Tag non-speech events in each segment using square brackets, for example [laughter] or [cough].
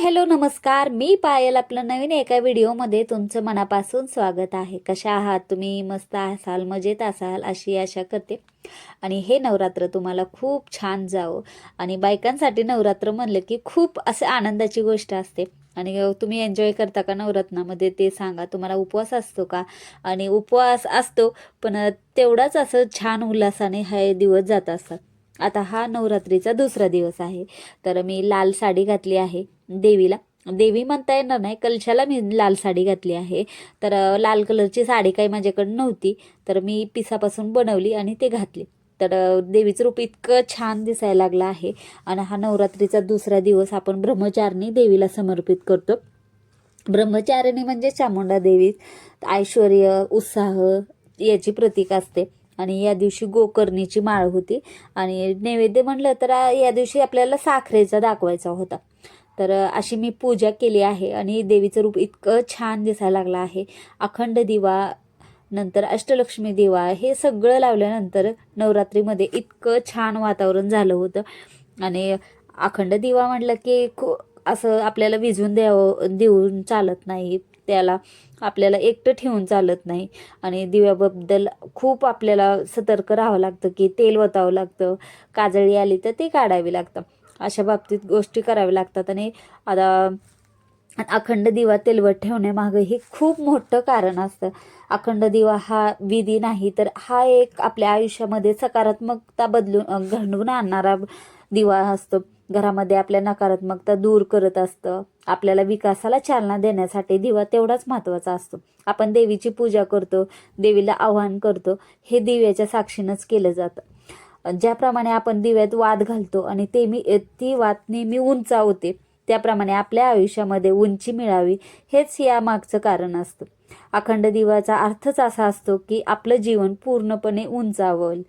Hello नमस्कार. मी पायल आपलं नवीन एका व्हिडिओमध्ये तुमचं मनापासून स्वागत आहे. कशा आहात तुम्ही? मस्त असाल मजेत असाल अशी आशा करते. आणि हे नवरात्र तुम्हाला खूप छान जावं. आणि बायकांसाठी नवरात्र म्हणलं की खूप असं आनंदाची गोष्ट असते. आणि तुम्ही एन्जॉय करता का नवरत्नामध्ये ते सांगा. तुम्हाला उपवास असतो का? आणि उपवास असतो पण तेवढाच असं छान उल्हासाने हे दिवस जात असतात. आता हा नवरात्रीचा दुसरा दिवस आहे. तर मी लाल साडी घातली आहे देवीला. देवी म्हणता येणार नाही कलशाला मी लाल साडी घातली आहे. तर लाल कलरची साडी काही माझ्याकडे नव्हती. तर मी पिसापासून बनवली आणि ते घातली. तर देवीचं रूप इतकं छान दिसायला लागलं आहे. आणि हा नवरात्रीचा दुसरा दिवस आपण ब्रह्मचारिणी देवीला समर्पित करतो. ब्रह्मचारिणी म्हणजे चामुंडा देवी. ऐश्वर उत्साह याची प्रतीक असते. आणि या दिवशी गोकर्णीची माळ होती. आणि नैवेद्य म्हटलं तर या दिवशी आपल्याला साखरेचा दाखवायचा होता. तर अशी मी पूजा केली आहे आणि देवीचं रूप इतकं छान दिसायला लागलं आहे. अखंड दिवा नंतर अष्टलक्ष्मी दिवा हे सगळं लावल्यानंतर नवरात्रीमध्ये इतकं छान वातावरण झालं होतं. आणि अखंड दिवा म्हटलं की खू असं आपल्याला विझून द्यावं देऊन चालत नाही. त्याला आपल्याला एकटं ठेवून चालत नाही. आणि दिव्याबद्दल खूप आपल्याला सतर्क राहावं लागतं की तेल वतावं लागतं काजळी आली तर ते काढावी लागतं. अशा बाबतीत गोष्टी कराव्या लागतात. आणि आता अखंड दिवा तेलवत ठेवण्यामागं हे खूप मोठं कारण असतं. अखंड दिवा हा विधी नाही तर हा एक आपल्या आयुष्यामध्ये सकारात्मकता बदलून घडवून आणणारा दिवा असतो. घरामध्ये आपल्या नकारात्मकता दूर करत असतं. आपल्याला विकासाला चालना देण्यासाठी दिवा तेवढाच महत्त्वाचा असतो. आपण देवीची पूजा करतो देवीला आवाहन करतो हे दिव्याच्या साक्षीनंच केलं जातं. ज्याप्रमाणे आपण दिव्यात वाद घालतो आणि ते मी ती वाद नेहमी उंचावते त्याप्रमाणे आपल्या आयुष्यामध्ये उंची मिळावी हेच या मागचं कारण असतं. अखंड दिवाचा अर्थच असा असतो की आपलं जीवन पूर्णपणे उंचावल.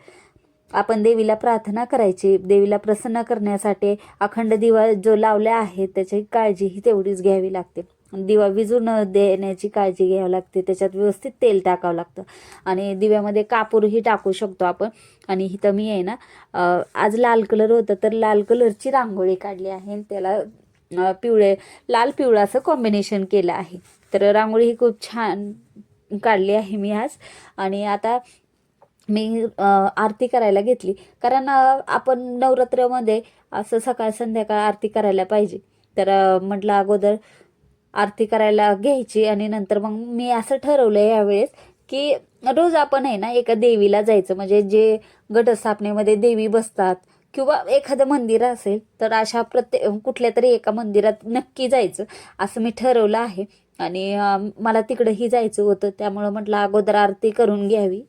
आपण देवीला प्रार्थना करायची देवीला प्रसन्न करण्यासाठी अखंड दिवा जो लावला आहे त्याची काळजी ही तेवढीच घ्यावी लागते. दिवा विजू न देण्याची काळजी घ्यावी लागते त्याच्यात व्यवस्थित तेल टाकावं लागतं. आणि दिव्यामध्ये कापूरही टाकू शकतो आपण. आणि इथं मी आहे ना आज लाल कलर होतं तर लाल कलरची रांगोळी काढली आहे. आणि त्याला पिवळे लाल पिवळं असं कॉम्बिनेशन केलं आहे. तर रांगोळी ही खूप छान काढली आहे मी आज. आणि आता मी आरती करायला घेतली. कारण आपण नवरात्रामध्ये असं सकाळ संध्याकाळ आरती करायला पाहिजे. तर म्हटलं अगोदर आरती करायला घ्यायची आणि नंतर मग मी असं ठरवलं यावेळेस की रोज आपण आहे ना एका देवीला जायचं. म्हणजे जे घटस्थापनेमध्ये देवी बसतात किंवा एखादं मंदिर असेल तर अशा प्रत्येक कुठल्या तरी एका मंदिरात नक्की जायचं असं मी ठरवलं आहे. आणि मला तिकडंही जायचं होतं. त्यामुळं म्हटलं अगोदर आरती करून घ्यावी.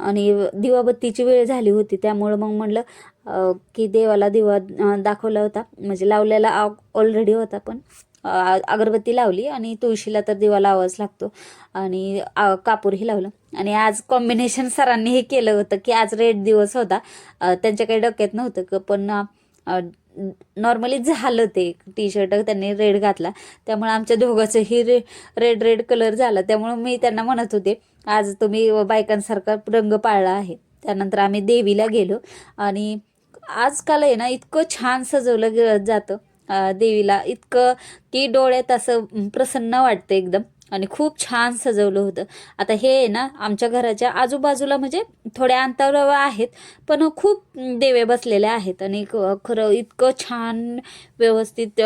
आणि दिवाबत्तीची वेळ झाली होती त्यामुळं मग म्हणलं की देवाला दिवा दाखवला होता. म्हणजे लावलेला ऑलरेडी होता पण अगरबत्ती लावली आणि तुळशीला तर दिवा लावाच लागतो. आणि कापूरही लावलं. आणि आज कॉम्बिनेशन सरांनी हे केलं होतं की आज रेड दिवस होता. त्यांच्याकडे त्यांच्या काही डोक्यात नव्हतं पण नॉर्मली झालं ते टी शर्ट त्यांनी रेड घातला. त्यामुळे आमच्या दोघांचंही रे रेड रेड कलर झाला. त्यामुळं मी त्यांना म्हणत होते आज तुम्ही बायकांसारखा रंग पाळला आहे. त्यानंतर आम्ही देवीला गेलो आणि आजकाल आहे ना इतकं छान सजवलं जातं. देवीला इतकं की डोळ्यात असं प्रसन्न वाटतं एकदम. आणि खूप छान सजवलं होतं. आता हे आहे ना आमच्या घराच्या आजूबाजूला म्हणजे थोड्या अंतरावर आहेत पण खूप देवे बसलेले आहेत आणि खरं इतकं छान व्यवस्थित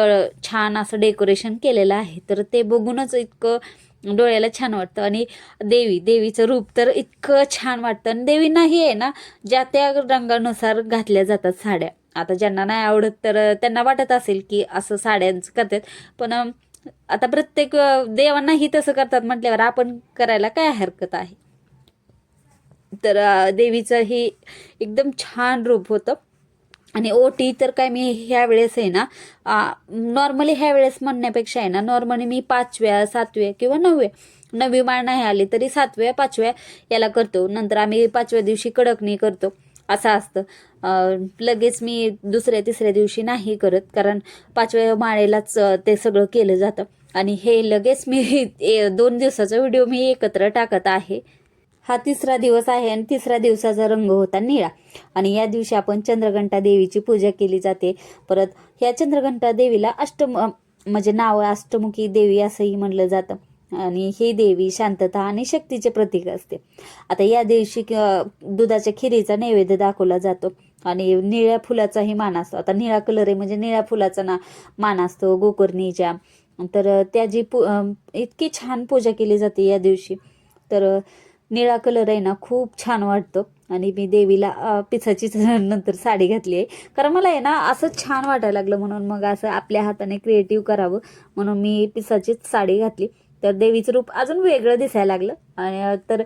छान असं डेकोरेशन केलेलं आहे. तर ते बघूनच इतकं डोळ्याला छान वाटतं. आणि देवी देवीचं रूप तर इतकं छान वाटतं. आणि देवींनाही आहे ना ज्या त्या रंगानुसार घातल्या जातात साड्या. आता ज्यांना नाही आवडत तर त्यांना वाटत असेल की असं साड्यांचं करतात. पण आता प्रत्येक देवांनाही तसं करतात म्हटल्यावर आपण करायला काय हरकत आहे? तर देवीचं हे एकदम छान रूप होतं. आणि ओटी तर काय मी ह्या वेळेस आहे ना नॉर्मली ह्या वेळेस म्हणण्यापेक्षा आहे ना नॉर्मली मी पाचव्या सातव्या किंवा नवव्या नववी माळ नाही आली तरी सातव्या पाचव्या याला करतो. नंतर आम्ही पाचव्या दिवशी कडकणी करतो. असं असतं. लगेच मी दुसऱ्या तिसऱ्या दिवशी नाही करत कारण पाचव्या माळेलाच ते सगळं केलं जातं. आणि हे लगेच मी ए- दोन दिवसाचा व्हिडिओ मी एकत्र टाकत आहे. हा तिसरा दिवस आहे आणि तिसऱ्या दिवसाचा रंग होता निळा. आणि या दिवशी आपण चंद्रघंटा देवीची पूजा केली जाते. परत ह्या चंद्रघंटा देवीला अष्टम म्हणजे नाव अष्टमुखी देवी असंही म्हणलं जातं. आणि ही देवी शांतता आणि शक्तीचे प्रतीक असते. आता या दिवशी दुधाच्या खिरीचा नैवेद्य दाखवला जातो आणि निळ्या फुलाचाही मान असतो. आता निळा कलर आहे म्हणजे निळ्या फुलाचा ना मान असतो गोकर्णीच्या. तर त्याची पू इतकी छान पूजा केली जाते या दिवशी. तर निळा कलर आहे ना खूप छान वाटतो. आणि मी देवीला पिसाची [laughs] नंतर साडी घातली आहे. कारण मला आहे ना असं छान वाटायला लागलं म्हणून मग असं आपल्या हाताने क्रिएटिव्ह करावं म्हणून मी पिसाचीच साडी घातली. तर देवीचं रूप अजून वेगळं दिसायला लागलं. आणि तर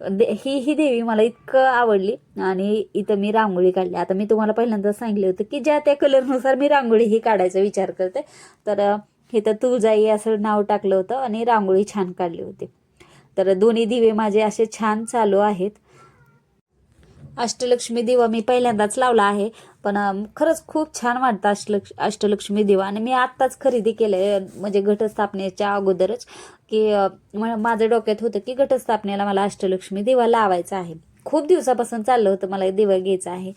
दे ही ही देवी मला इतकं आवडली. आणि इथं मी रांगोळी काढली. आता मी तुम्हाला पहिल्यांदा सांगितलं होतं की ज्या त्या कलरनुसार मी रांगोळी ही काढायचा विचार करते. तर इथं तुळजाई असं नाव टाकलं होतं आणि रांगोळी छान काढली होती. तर दोन्ही दिवे माझे असे छान चालू आहेत. अष्टलक्ष्मी दिवा मी पहिल्यांदाच लावला आहे. पण खरंच खूप छान वाटतं अष्टलक्ष अष्टलक्ष्मी दिवा. आणि मी आत्ताच खरेदी केलं आहे म्हणजे घटस्थापनेच्या अगोदरच. की माझं डोक्यात होतं की घटस्थापनेला मला अष्टलक्ष्मी दिवा लावायचा आहे. खूप दिवसापासून चाललं होतं मला दिवा घ्यायचा आहे.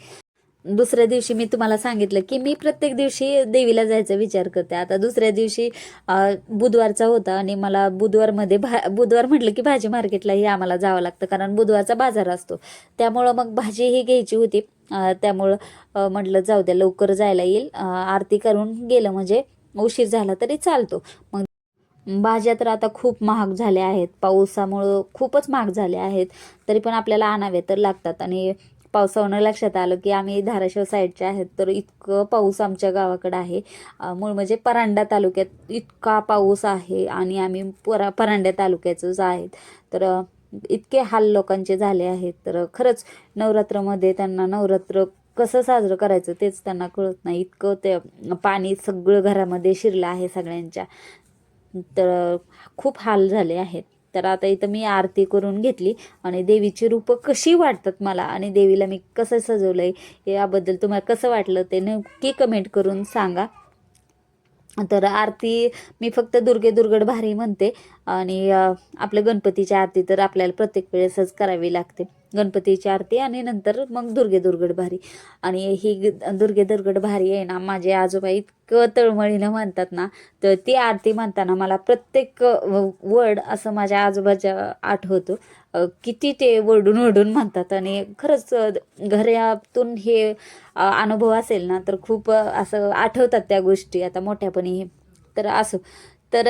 दुसऱ्या दिवशी मी तुम्हाला सांगितलं की मी प्रत्येक दिवशी देवीला जायचा विचार करते. आता दुसऱ्या दिवशी बुधवारचा होता आणि मला बुधवारमध्ये भा बुधवार म्हटलं की भाजी मार्केटलाही आम्हाला जावं लागतं कारण बुधवारचा बाजार असतो. त्यामुळं मग भाजी ही घ्यायची होती. त्यामुळं म्हटलं जाऊ द्या लवकर जायला येईल. आरती करून गेलं म्हणजे उशीर झाला तरी चालतो. मग भाज्या तर आता खूप महाग झाल्या आहेत. पावसामुळं खूपच महाग झाल्या आहेत. तरी पण आपल्याला आणाव्या तर लागतात. आणि पावसावरनं लक्षात आलं की आम्ही धाराशिव साईडचे आहेत तर इतकं पाऊस आमच्या गावाकडं आहे. मूळ म्हणजे परांडा तालुक्यात इतका पाऊस आहे आणि आम्ही परा परांड्या तालुक्याचंच आहेत. तर इतके हाल लोकांचे झाले आहेत. तर खरंच नवरात्रमध्ये त्यांना नवरात्र कसं साजरं करायचं तेच त्यांना कळत नाही. इतकं ते पाणी सगळं घरामध्ये शिरलं आहे सगळ्यांच्या. तर खूप हाल झाले आहेत. तर आता इथं मी आरती करून घेतली आणि देवीची रूपं कशी वाटतात मला आणि देवीला मी कसं सजवलं आहे याबद्दल तुम्हाला कसं वाटलं ते नक्की कमेंट करून सांगा. तर आरती मी फक्त दुर्गे दुर्गड भारी म्हणते. आणि आपल्या गणपतीची आरती तर आपल्याला प्रत्येक वेळेसच करावी लागते. गणपतीची आरती आणि नंतर मग दुर्गे दुर्गड भारी. आणि ही दुर्गे दुर्गड भारी आहे ना माझे आजोबा इतकं तळमळीनं म्हणतात ना तर ती आरती म्हणताना मला प्रत्येक वर्ड असं माझ्या आजोबाच्या आठवतो. किती ते वडून वरडून म्हणतात. आणि खरंच घरातून हे अनुभव असेल ना तर खूप असं आठवतात त्या गोष्टी. आता मोठ्यापणी तर असो. तर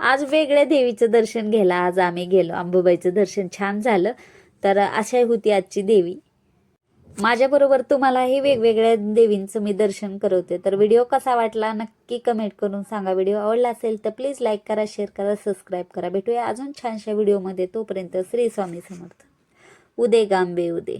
आज वेगळ्या देवीचं दर्शन घ्यायला आज आम्ही गेलो. अंबुबाईचं दर्शन छान झालं. तर अशा होती आजची देवी. माझ्याबरोबर तुम्हालाही वेगवेगळ्या देवींचं मी दर्शन करवते. तर व्हिडिओ कसा वाटला नक्की कमेंट करून सांगा. व्हिडिओ आवडला असेल तर प्लीज लाईक करा शेअर करा सबस्क्राईब करा. भेटूया अजून छानशा व्हिडिओमध्ये तोपर्यंत श्री स्वामी समर्थ. उदे गांबे उदे.